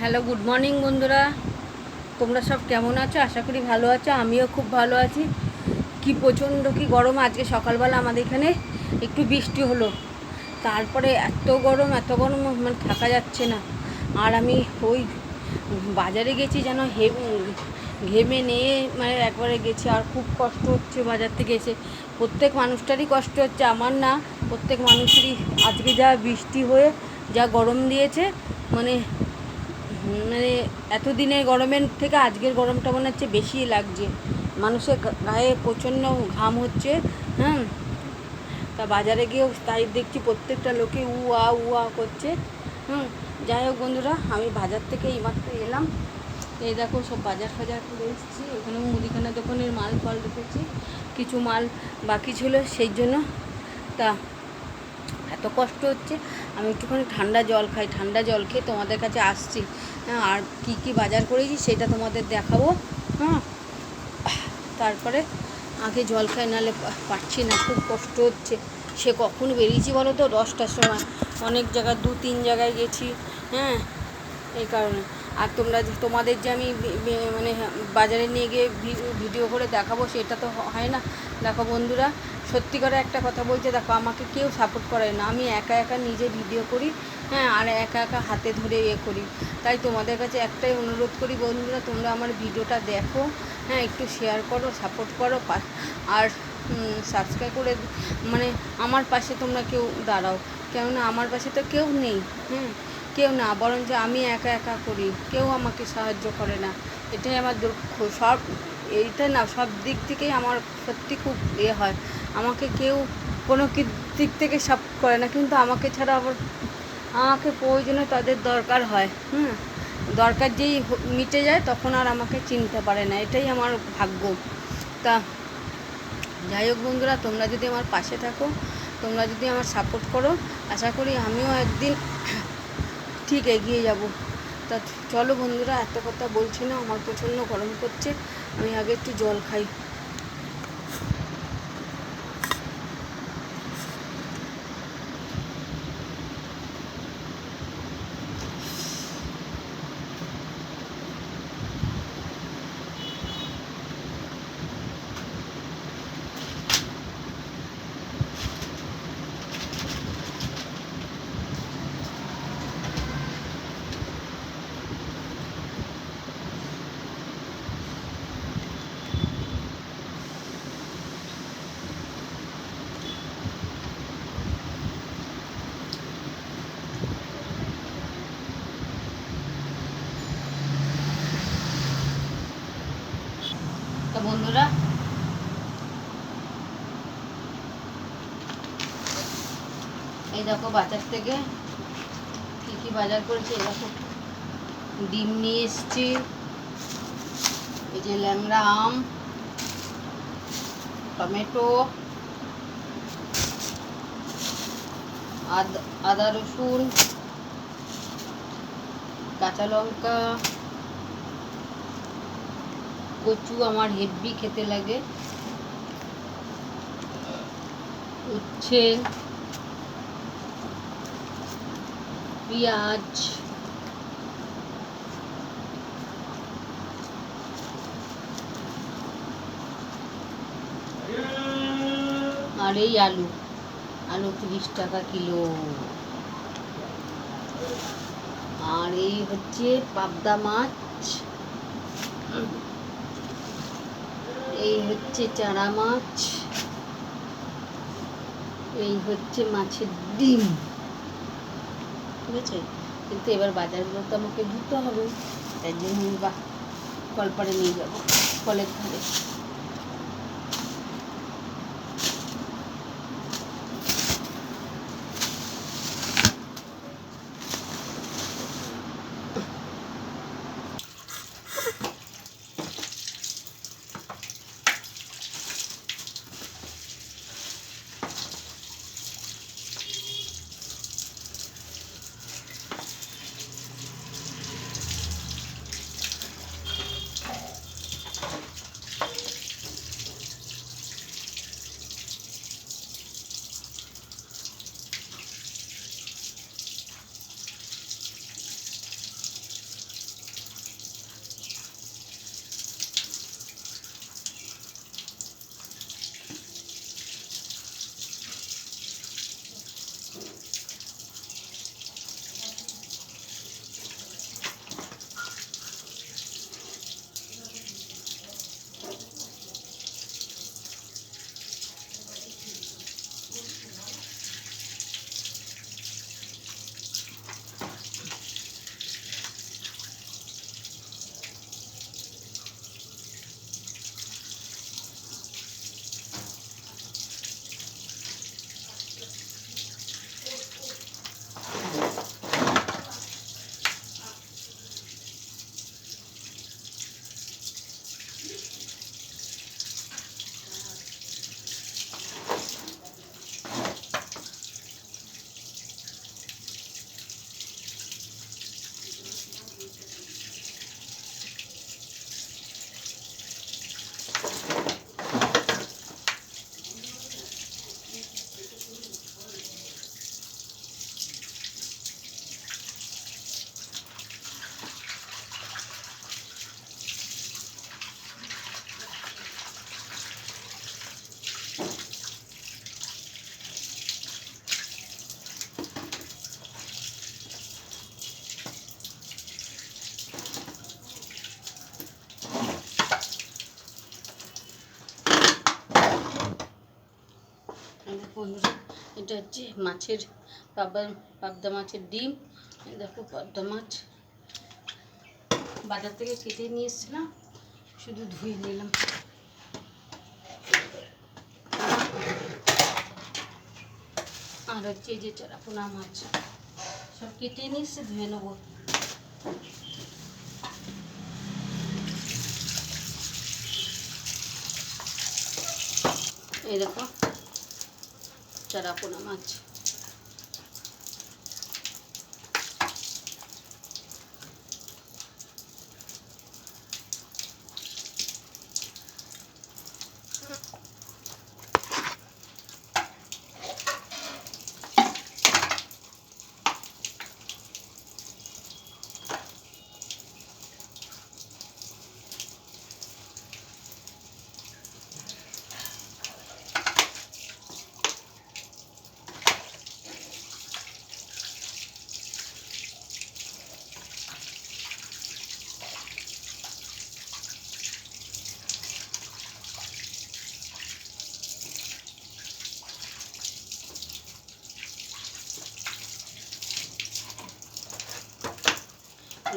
Hello, good morning বন্ধুরা। তোমরা সব কেমন আছো? আশা করি ভালো আছো, আমিও খুব ভালো আছি। কি প্রচণ্ড, কি গরম আজকে সকালবেলা আমাদের এখানে একটু বৃষ্টি হলো। তারপরে এত গরম এত গরম মানে থাকা যাচ্ছে না। আর আমি ওই বাজারে গেছি যেন হে ঘেমে নিয়ে মানে একবারে গেছি। আর খুব কষ্ট হচ্ছে বাজার থেকে এসে। প্রত্যেক মানুষটারই কষ্ট হচ্ছে, আমার না। প্রত্যেক মানুষেরই আজকে যা বৃষ্টি হয়ে, যা গরম দিয়েছে মানে মানে এতদিনের গরমের থেকে আজকের গরমটা মনে হচ্ছে বেশি লাগছে। মানুষের গায়ে প্রচণ্ড ঘাম হচ্ছে হ্যাঁ তা বাজারে গিয়েও তাই দেখছি প্রত্যেকটা লোকে উ, আ উ, আ করছে, হুম? যাই হোক বন্ধুরা, আমি বাজার থেকে এইমাত্র এলাম। এই দেখো সব বাজার ফাজার করে এসেছি। ওখানে মুদিখানা দোকানের মাল ফল রেখেছি। কিছু মাল বাকি ছিল সেই জন্য। তা এত কষ্ট হচ্ছে। আমি একটুখানি ঠান্ডা জল খাই, ঠান্ডা জল খেয়ে তোমাদের কাছে আসছি। হ্যাঁ আর কি কি বাজার করেছি সেটা তোমাদের দেখাবো। হ্যাঁ তারপরে আগে জল খাই, নাহলে পারছি না, খুব কষ্ট হচ্ছে। সে কখন বেরিয়েছি বলো তো? দশটার সময়। অনেক জায়গায় দু তিন জায়গায় গেছি। হ্যাঁ এই কারণে। আর তোমরা তোমাদের যে আমি মানে বাজারে নিয়ে গিয়ে ভিডিও করে দেখাবো, সেটা তো হয় না। দেখো বন্ধুরা, সত্যি করে একটা কথা বলছে দেখো আমাকে কেউ সাপোর্ট করে না। আমি একা একা নিজে ভিডিও করি হ্যাঁ আর একা একা হাতে ধরে ইয়ে করি। তাই তোমাদের কাছে একটাই অনুরোধ করি বন্ধুরা, তোমরা আমার ভিডিওটা দেখো হ্যাঁ একটু শেয়ার করো সাপোর্ট করো আর সাবস্ক্রাইব করে মানে আমার পাশে তোমরা কেউ দাঁড়াও। কেননা আমার পাশে তো কেউ নেই হ্যাঁ। কেউ না, বরঞ্চ আমি একা একা করি। কেউ আমাকে সাহায্য করে না। এটাই আমার দুঃখ। সব এইটা না, সব দিক থেকেই আমার সত্যি খুব ইয়ে হয়। আমাকে কেউ কোনো কি দিক থেকে সাপোর্ট করে না, কিন্তু আমাকে ছাড়া আবার আমাকে প্রয়োজনে তাদের দরকার হয়, হুম? দরকার যেই মিটে যায় তখন আর আমাকে চিনতে পারে না। এটাই আমার ভাগ্য। তা যাই হোক বন্ধুরা, তোমরা যদি আমার পাশে থাকো, তোমরা যদি আমার সাপোর্ট করো, আশা করি আমিও একদিন ঠিক এগিয়ে যাব। তা চলো বন্ধুরা, এত কথা বলছি না, আমার প্রচণ্ড গরম করছে। আমি আগে একটু জল খাই তা বন্ধুরা এই দেখো বাজার থেকে কী কী বাজার করেছি দেখো ডিম নিয়ে এসছি, এই যে ল্যাংড়া আম, টমেটো আদা রসুন, কাঁচা লঙ্কা, কচু আমার হেভি খেতে লাগে, উচ্ছে পেঁয়াজ। আর এই আলু আলু তিরিশ টাকা কিলো। আর এই হচ্ছে পাবদা মাছ। এই হচ্ছে চারা মাছ। এই হচ্ছে মাছের ডিম। ঠিক আছে কিন্তু এবার বাজারগুলো তো আমাকে ধুতে হবে। তাই জন্য বা কলপাড়ে নিয়ে যাব, কলের ধারে। এটা হচ্ছে মাছের পাবদা পাবদা মাছের ডিম। দেখো পাবদা মাছ। বাজার থেকে কেটে নিয়ে এসেছিলাম, শুধু ধুয়ে নিলাম। আর হচ্ছে যে চারাপোনা মাছ, সব কেটে নিয়ে এসে ধুয়ে নেব। এই দেখো। চারাপোনা মাছ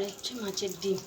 আর হচ্ছে মাছের ডিম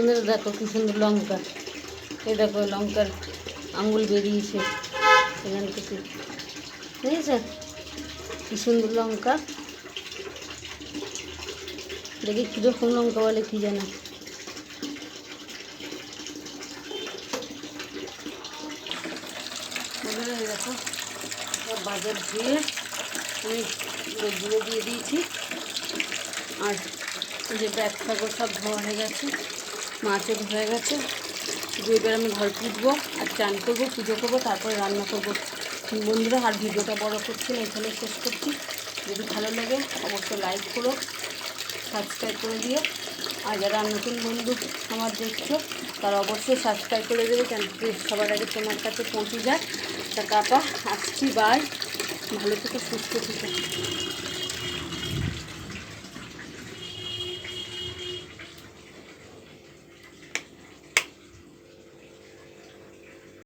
বন্ধুরা দেখো কি সুন্দর লঙ্কা। এই দেখো লঙ্কার আঙুল বেরিয়েছে। এখান থেকে বুঝেছে? কি সুন্দর লঙ্কা। দেখি কীরকম লঙ্কা বলে কি জানে। দেখো বাজার ধুয়ে আমি গুঁড়ো দিয়ে দিয়েছি। আর যে ব্যাগ ফাগর সব ধোয়া হয়ে গেছে। মাছও হয়ে গেছে। শুধু এবার আমি ঘর পুজবো আর চান করব, পুজো করব, তারপরে রান্না করব। বন্ধুরা, আর ভিডিওটা বড় করছি না এখানে শেষ করছি। যদি ভালো লাগে, অবশ্যই লাইক করো সাবস্ক্রাইব করে দিও। আর যারা নতুন বন্ধু আমার দেখছ, তারা অবশ্যই সাবস্ক্রাইব করে দেবে, কেন সবার আগে তোমার কাছে পৌঁছে যায়। তা কাপা আসছি বাই ভালো থেকে, সুস্থ থেকে।